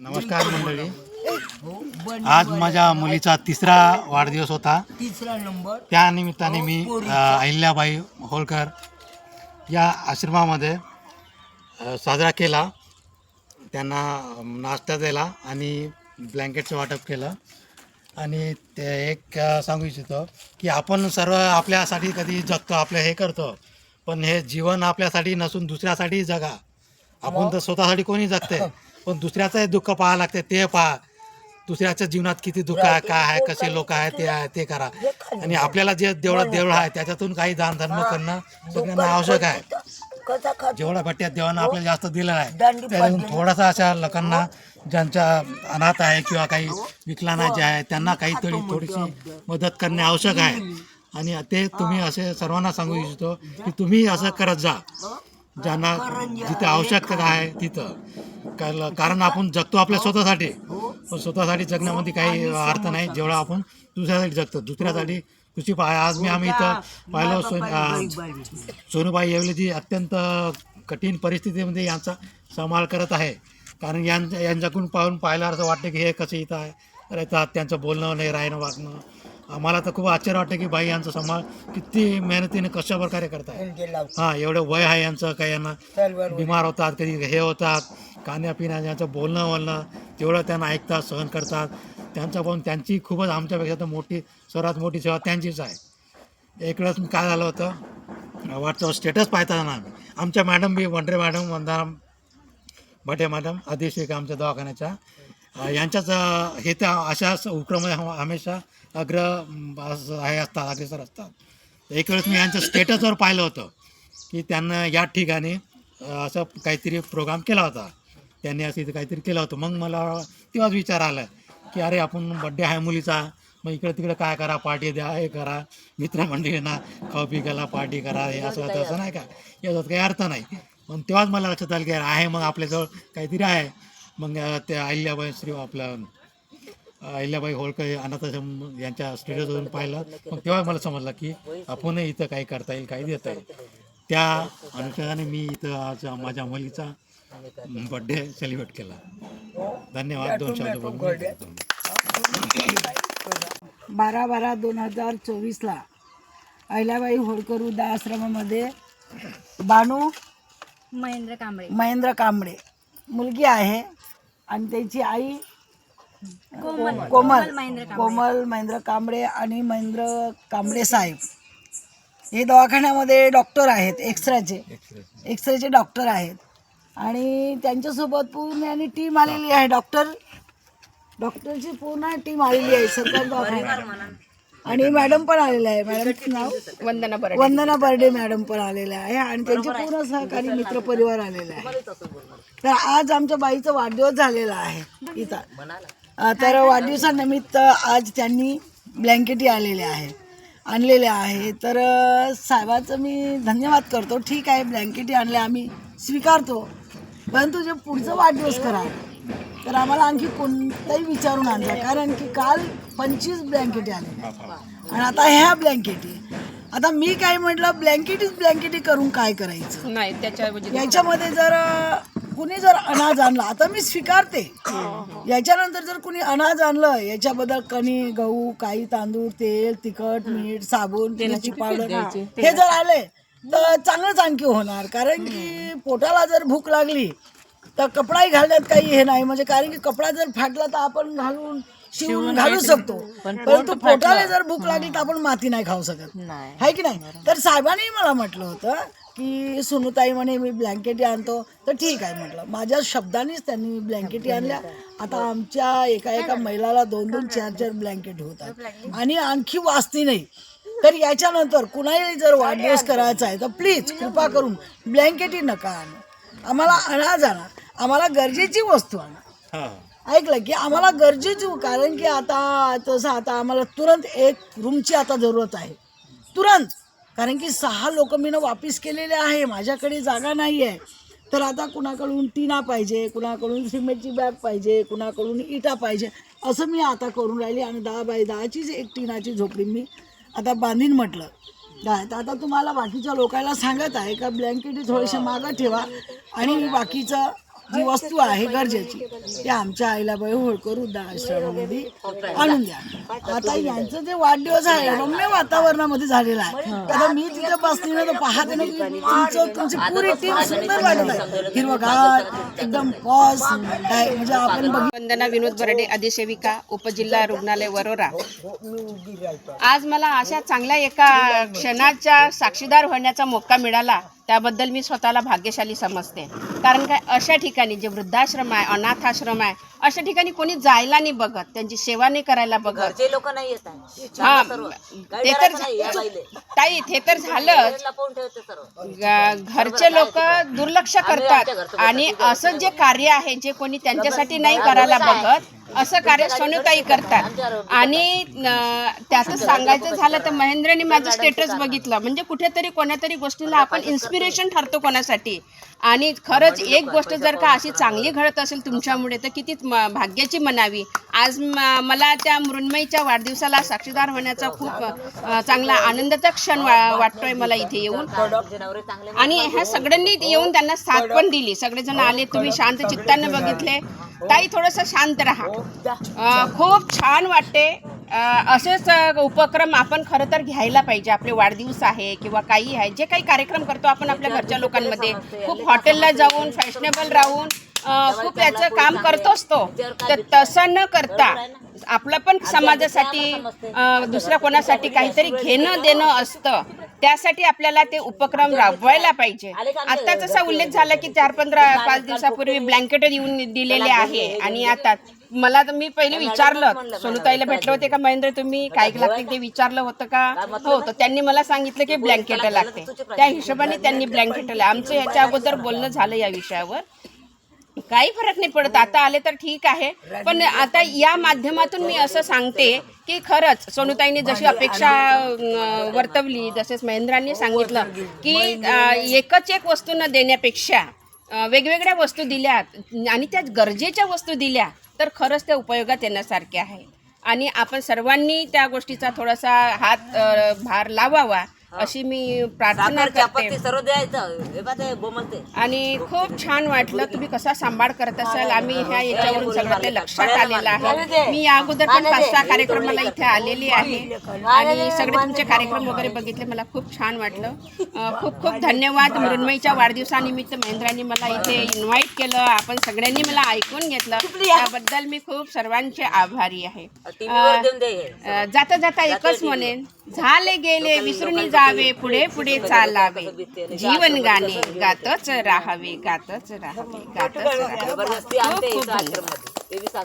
नमस्कार मंडळी. आज माझ्या मुलीचा तिसरा वाढदिवस होता. तिसरा नंबर. त्या निमित्ताने मी अ, अहिल्याबाई होळकर या आश्रमामध्ये साजरा केला. त्यांना नाश्ता दिला आणि ब्लँकेटचं वाटप केलं. आणि ते एक सांगू इच्छितो की आपण सर्व आपल्यासाठी कधी जगतो आपलं हे करतो पण हे जीवन आपल्यासाठी नसून दुसऱ्यासाठी जगा. आपण तर स्वतःसाठी कोणी जगते पण दुसऱ्याचं दुःख पाहावं लागते ते पहा. दुसऱ्याच्या जीवनात किती दुःख आहे काय आहे कसे लोक आहे ते आहे ते करा. आणि आपल्याला जे देवळात देवळ आहे त्याच्यातून काही दान धर्म करणं सगळ्यांना आवश्यक आहे. कसा खा जेवढा भट्ट्यात देवानं आपल्याला जास्त दिलं आहे त्याच्यातून थोडासा अशा लोकांना ज्यांच्या अनाथ आहे किंवा काही विकलांना आहे त्यांना काहीतरी थोडीशी मदत करणे आवश्यक आहे. आणि ते तुम्ही असे सर्वांना सांगू इच्छितो की तुम्ही असं करत जा. ज्यांना जिथे आवश्यकता आहे तिथं. कारण कारण आपण जगतो आपल्या स्वतःसाठी. पण स्वतःसाठी जगण्यामध्ये काही अर्थ नाही जेवढा आपण दुसऱ्यासाठी जगतो. दुसऱ्यासाठी खुशी पाय आज मी आम्ही इथं पाहिलं सो अं, सोनूबाई येवलेजी अत्यंत कठीण परिस्थितीमध्ये यांचा सांभाळ करत आहे. कारण यांच्या यांच्याकडून पाहून पाहिलं असं वाटतं की हे कसं इथं आहे. राहतात त्यांचं बोलणं नाही राहणं वागणं. आम्हाला तर खूप आश्चर्य वाटतं की बाई यांचा सांभाळ किती मेहनतीने कशा प्रकारे करताय. हां एवढं वय आहे यांचं काही यांना? बिमार होतात कधी हे होतात खाण्यापिण्या यांचं बोलणं बोलणं तेवढं त्यांना ऐकतात सहन करतात त्यांचं पण त्यांची खूपच आमच्यापेक्षा तर मोठी सर्वात मोठी सेवा त्यांचीच आहे. एक वेळेस काय झालं होतं व्हॉट्सअप स्टेटस पाहता ना आम्ही आमच्या मॅडम बी वंडरे मॅडम वंदना भटे मॅडम अधीक्षक आमच्या दवाखान्याच्या यांच्याच हे त्या अशाच उपक्रम हम- हमेशा अग्र असं हे असतात अग्रेसर असतात. एक वेळेस मी यांचं स्टेटसवर पाहिलं होतं की त्यांना या ठिकाणी असं काहीतरी प्रोग्राम केला होता. त्यांनी असं इथं काहीतरी केलं होतं. मग मला तेव्हाच विचार आला की अरे आपण बड्डे आहे मुलीचा. मग इकडे तिकडे काय करा पार्टी द्या हे करा. मित्रमंडळींना खाऊ पिकायला पार्टी करा हे असं तसं नाही का? याच्यात काही अर्थ नाही. पण तेव्हाच मला लक्षात आलं की अरे आहे मग आपल्याजवळ काहीतरी आहे. मग अं, ते अहिल्याबाई श्री आपलं अं, अहिल्याबाई होळकर अनाथाश्रम यांच्या स्टेटसवरून पाहिलं. मग तेव्हा मला समजलं की आपणही इथं काही करता येईल काही देता येईल. त्या अनुषंगाने मी इथं आज माझ्या मुलीचा बड्डे सेलिब्रेट केला. धन्यवाद दोन शब्द. बारा बारा दोन हजार चोवीसला अहिल्याबाई होळकर वृद्ध आश्रमामध्ये बानू महेंद्र कांबळे. महेंद्र कांबळे. मुलगी आहे. आणि त्याची आई कोमल. कोमल. महेंद्र कांबळे. कोमल महेंद्र कांबळे आणि महेंद्र कांबळे साहेब. हे दवाखान्यामध्ये डॉक्टर आहेत एक्सरेचे. एक्सरेचे. डॉक्टर आहेत. आणि त्यांच्यासोबत पूर्ण आणि टीम आलेली आहे डॉक्टर. डॉक्टरची पूर्ण टीम आलेली आहे सरकार दवाखान्यात. आणि मॅडम पण आलेले आहे. मॅडमचं नाव वंदना बर्डे. वंदना बर्डे मॅडम पण आलेले आहे. आणि त्यांचे पूर्ण सहकारी मित्र परिवार आलेले आहे. तर आज आमच्या बाईचा वाढदिवस झालेला आहे इथं. तर वाढदिवसानिमित्त आज त्यांनी ब्लँकेटी आलेले आहे आणलेले आहे तर साहेबाचं मी धन्यवाद करतो. ठीक आहे ब्लँकेटी आणले आम्ही स्वीकारतो. परंतु जे पुढचं वाढदिवस करा तर आम्हाला आणखी कोणताही विचारून आणजा कारण की काल पंचवीस ब्लँकेटी आले. आणि आता ह्या ब्लँकेटी आता मी काय म्हटलं ब्लँकेटीच ब्लँकेटी करून काय करायचं? नाही त्याच्याऐवजी याच्यामध्ये जर कुणी जर अनाज आणला आता मी स्वीकारते. याच्यानंतर जर कुणी अनाज आणलं याच्याबद्दल कणी गहू काही तांदूळ तेल तिखट मीठ साबण तेलाची पावडर हे जर आले तर चांगलंच आणखी होणार. कारण की पोटाला जर भूक लागली तर कपडाही घालण्यात काही हे नाही. म्हणजे कारण की कपडा जर फाटला तर आपण घालून शिवून घालू शकतो. परंतु पोटाला जर भूक लागली तर आपण माती नाही खाऊ शकत. आहे की नाही? तर साहेबांनी मला म्हटलं होतं की सुनुताई म्हणे मी ब्लँकेटी आणतो. तर ठीक आहे म्हटलं. माझ्या शब्दानेच त्यांनी ब्लँकेटी आणल्या. आता आमच्या एका एका महिलाला दोन दोन चार चार ब्लँकेट होतात आणि आणखी वाचती नाही. तर याच्यानंतर कुणालाही जर वाढदिवस करायचा आहे तर प्लीज कृपा करून ब्लँकेटी नका आणा. आम्हाला अनाज आणा आम्हाला गरजेची वस्तू आणा. हां. ऐकलं की आम्हाला गरजेची कारण की आता तसं आता आम्हाला तुरंत एक रूमची आता जरूरत आहे. तुरंत. कारण की सहा लोक मी वापिस केलेले आहे माझ्याकडे जागा नाही आहे तर आता कुणाकडून टिना पाहिजे कुणाकडून सिमेंटची बॅग पाहिजे कुणाकडून इटा पाहिजे असं मी आता करून राहिली. आणि दहा बाय दहाचीच एक टिनाची झोपडी मी आता बांधीन म्हटलं. तर आता तुम्हाला बाकीच्या लोकांना सांगत आहे का ब्लँकेट थोडेसे मागं ठेवा आणि बाकीचं जी वस्तू आहे गरजेची ती आमच्या आईलाबाई होळकर वृद्धाश्रमामध्ये आणून द्या. आता यांचं जे वाढदिवस आहे रम्य वातावरणामध्ये झालेला आहे. आता मी तिथे बसली ना तर पाहते ना की तुमचं तुमची पुरी टीम सुंदर वाटत आहे. हिरवगार एकदम पॉज म्हणजे आपण बघ वंदना विनोद बर्डे अधिसेविका उपजिल्हा रुग्णालय वरोरा. आज मला अशा चांगल्या एका क्षणाच्या साक्षीदार होण्याचा मौका मिळाला. त्याबद्दल मी स्वतःला भाग्यशाली समजते. कारण काय अशा ठिकाणी जे वृद्धाश्रम आहे अनाथाश्रम आहे अशा ठिकाणी कोणी जायला नाही बघत त्यांची सेवा नाही करायला बघत. जे लोक नाही येत आहे हा सर्व. ते तर गाईड नाही या बाईले. ताई ते तर झालंच. लपवून ठेवते सर्व. ग- घरचे लोक दुर्लक्ष करतात आणि असं जे कार्य आहे जे कोणी त्यांच्यासाठी नाही करायला बघत असं कार्य सोनूताई करतात. आणि न- त्याचं सांगायचं झालं तर महेंद्रने माझं स्टेटस बघितलं. म्हणजे कुठेतरी कोणातरी गोष्टीला आपण इन्स्पिरेशन ठरतो कोणासाठी. आणि खरंच एक गोष्ट जर का अशी चांगली घडत असेल तुमच्यामुळे तर किती भाग्याची म्हणावी आज मला त्या मृण्मयीच्या वाढदिवसाला साक्षीदार होण्याचा खूप चांगला आनंदाचा क्षण वाटतोय मला इथे येऊन. आणि ह्या सगळ्यांनी येऊन त्यांना साथ पण दिली. सगळेजण आले तुम्ही शांत चित्तानं बघितले. ताई थोडस शांत राहा. अं, खूप छान वाटते. असेच उपक्रम आपण खरं तर घ्यायला पाहिजे. आपले वाढदिवस आहे किंवा काही आहे. जे काही कार्यक्रम करतो आपण आपल्या घरच्या लोकांमध्ये. खूप हॉटेलला जाऊन फॅशनेबल राहून खूप याचं काम करतोच तो. तर तसं न करता आपलं पण समाजासाठी दुसऱ्या कोणासाठी काहीतरी घेणं देणं असतं. त्यासाठी आपल्याला ते उपक्रम राबवायला पाहिजे. आता जसा उल्लेख झाला की चार पंधरा पाच दिवसापूर्वी ब्लँकेट येऊन दिलेले आहे. आणि आता मला तर मी पहिले विचारलं. सोनूताईला भेटले होते का? महेंद्र तुम्ही काय लागते ते विचारलं होतं का? हो तर त्यांनी मला सांगितलं की ब्लँकेट लागते. त्या हिशोबाने त्यांनी ब्लँकेट आमचं याच्या अगोदर बोलणं झालं या विषयावर. काही फरक नाही पडत. आता आले तर ठीक आहे. पण आता या माध्यमातून मी असं सांगते की खरंच सोनूताईने जशी अपेक्षा वर्तवली जसेच महेंद्रांनी सांगितलं की एकच एक वस्तू न देण्यापेक्षा वेगवेगळ्या वस्तू दिल्यात आणि त्या गरजेच्या वस्तू दिल्या तर खरंच त्या उपयोगात येण्यासारख्या आहे आणि आपण सर्वांनी त्या गोष्टीचा थोडासा हात भार लावावा. अशी मी प्रार्थना करते. सर्व द्यायचं. हे आणि खूप छान वाटलं तुम्ही कसा सांभाळ करत असाल. आम्ही ह्या याच्यावरून सगळं ते लक्षात आलेलं आहे. मी या अगोदर पण पाच सहा कार्यक्रमाला इथे आलेली आहे. आणि सगळे तुमचे कार्यक्रम वगैरे बघितले. मला खूप छान वाटलं. खूप खूप धन्यवाद. मृण्मयीच्या वाढदिवसानिमित्त महेंद्रांनी मला इथे इन्व्हाइट केलं. आपण सगळ्यांनी मला ऐकून घेतलं. त्याबद्दल मी खूप सर्वांचे आभारी आहे. जाता जाता एकच म्हणेन. झाले गेले विसरून जावे पुढे पुढे चालावे. जीवन गाणे गातच राहावे गातच राहावे गातच राहावे. खूप खूप इथं